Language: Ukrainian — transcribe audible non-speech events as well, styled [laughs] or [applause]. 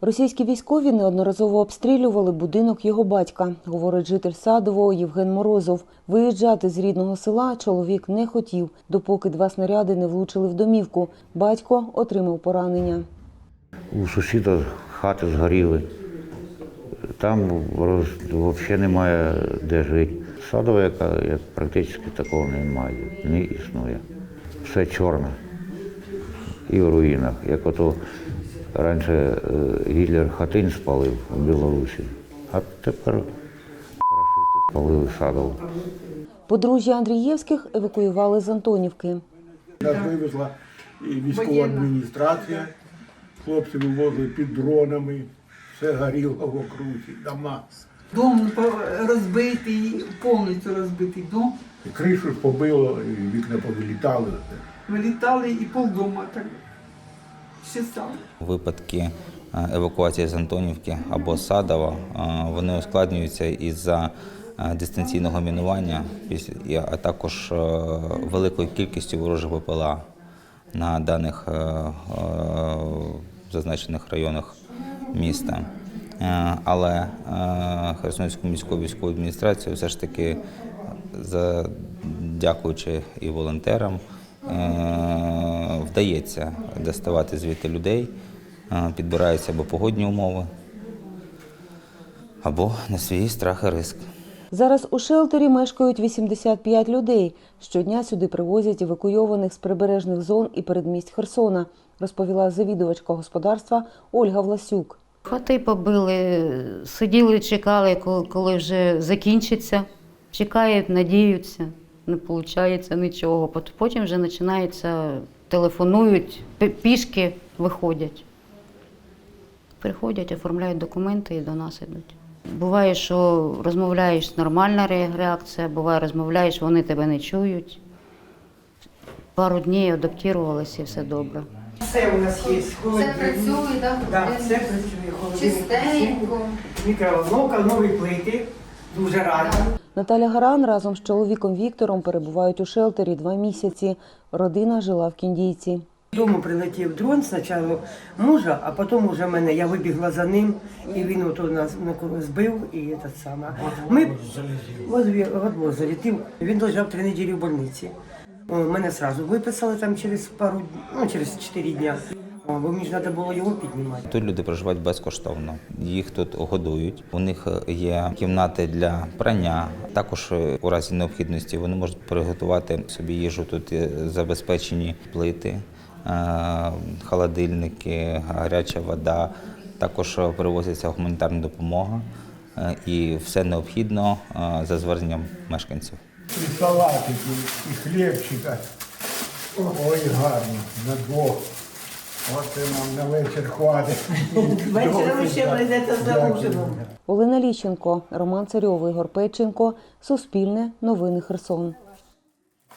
Російські військові неодноразово обстрілювали будинок його батька, говорить житель Садового Євген Морозов. Виїжджати з рідного села чоловік не хотів, допоки два снаряди не влучили в домівку. Батько отримав поранення. У сусіда хати згоріли. Там взагалі немає де жити. Садова, яка як практично такого немає, не існує. Все чорне. І в руїнах. Як ото раніше е, Гітлер хатинь спалив в Білорусі, а тепер рашисти спалили Садову. Подружжя Андрієвських евакуювали з Антонівки. Нас вивезла і військова адміністрація. Хлопці вивозили під дронами, все горіло в окрузі, дома. Дом розбитий, повністю розбитий дом. І кришу побило, і вікна повилітали. Вилітали і полдома так Випадки е, евакуації з Антонівки або Садова е, вони ускладнюються із-за е, дистанційного мінування, а також великою кількістю ворожих БПЛА на даних зазначених районах міста. Але Херсонську міську військову адміністрацію все ж таки, дякуючи і волонтерам, вдається доставати звідти людей, е, підбираються або погодні умови, або на свій страх і риск. Зараз у шелтері мешкають 85 людей. Щодня сюди привозять евакуйованих з прибережних зон і передмість Херсона, розповіла завідувачка господарства Ольга Власюк. Хати побили, сиділи, чекали, коли вже закінчиться. Чекають, надіються, не виходить нічого. Потім вже починається, телефонують, пішки виходять. Приходять, оформляють документи і до нас йдуть. Буває, що розмовляєш, нормальна реакція, буває, розмовляєш, вони тебе не чують. Пару днів адаптувалися і все добре. Все у нас є. Все працює, так? Да, все працює. Холодильник, Чистенько. Мікроволновка, нові плити. Дуже рада. Наталя Гаран разом з чоловіком Віктором перебувають у шелтері два місяці. Родина жила в Кіндійці. Дому прилетів дрон спочатку мужа, а потім уже мене. Я вибігла за ним, і він ото нас на- збив і те саме. Ми от залетів. Він лежав три неділі в больниці. Мене одразу виписали там через пару, ну через чотири дня. Бо мені ж треба було його піднімати. Тут люди проживають безкоштовно. Їх тут годують. У них є кімнати для прання. Також е, у разі необхідності вони можуть приготувати собі їжу. Тут забезпечені плити, е, холодильники, гаряча вода. Також е, привозиться гуманітарна допомога е, і все необхідно е, за зверненням мешканців. І салатики, і хлібчика. Ой, гарно, на двох. От нам на вечір хватить. [laughs] Вечором ще прийдете за ужином. Олена Ліщенко, Роман Царьовий, Ігор Печенко, Суспільне, Новини Херсон.